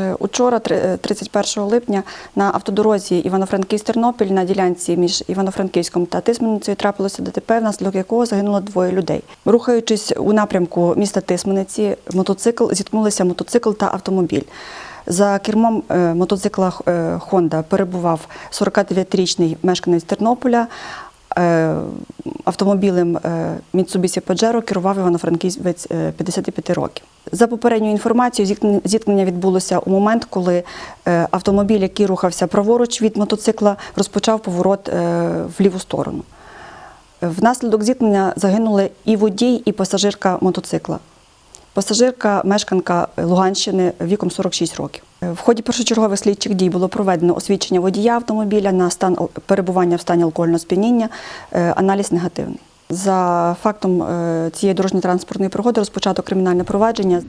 Е, Учора, е, 31 липня, на автодорозі Івано-Франківськ-Тернопіль на ділянці між Івано-Франківськом та Тисменицею трапилося ДТП, внаслідок якого загинуло двоє людей. Рухаючись у напрямку міста Тисмениці, мотоцикл зіткнулися мотоцикл та автомобіль. За кермом е, мотоцикла е, Honda перебував 49-річний мешканець Тернополя. Е, Автомобілем е, Mitsubishi Pajero керував івано-франківець е, 55 років. За попередньою інформацією, зіткнення- відбулося у момент, коли е, автомобіль, який рухався праворуч від мотоцикла, розпочав поворот е, в ліву сторону. Внаслідок зіткнення загинули і водій, і пасажирка мотоцикла. Пасажирка мешканка Луганщини віком 46 років. Е, В ході першочергових слідчих дій було проведено освідчення водія автомобіля на стан перебування в стані алкогольного сп'яніння, аналіз негативний. За фактом е, цієї дорожньо-транспортної пригоди розпочато кримінальне провадження.